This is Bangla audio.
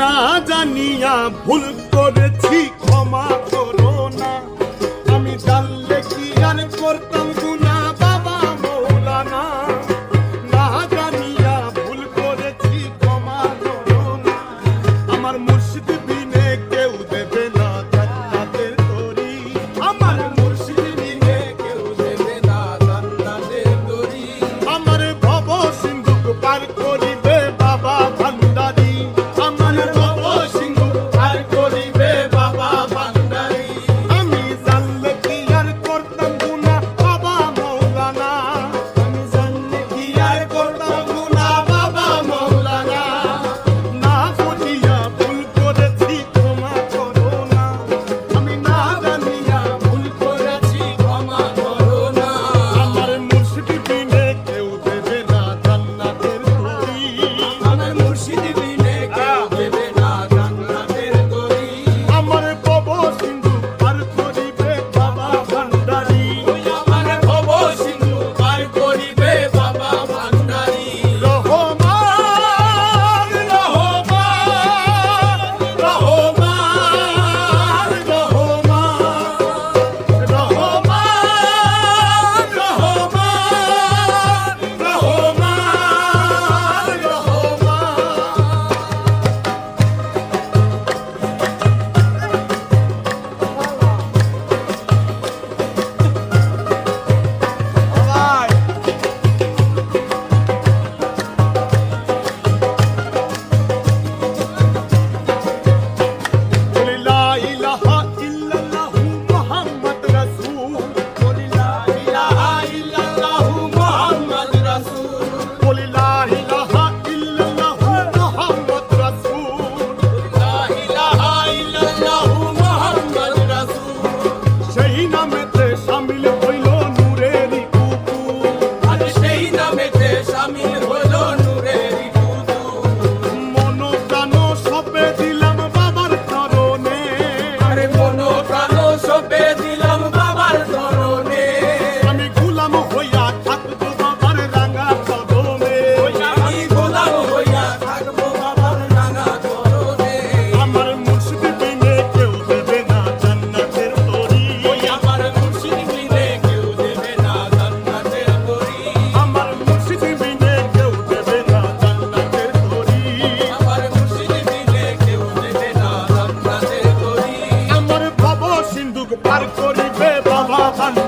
না জানিয়া ভুল করেছি, ক্ষমা করো না। আমি জানলে কি আর করতাম না জানিয়া ভুল করেছি না। আমার মুর্শিদ kingdom David ve babadan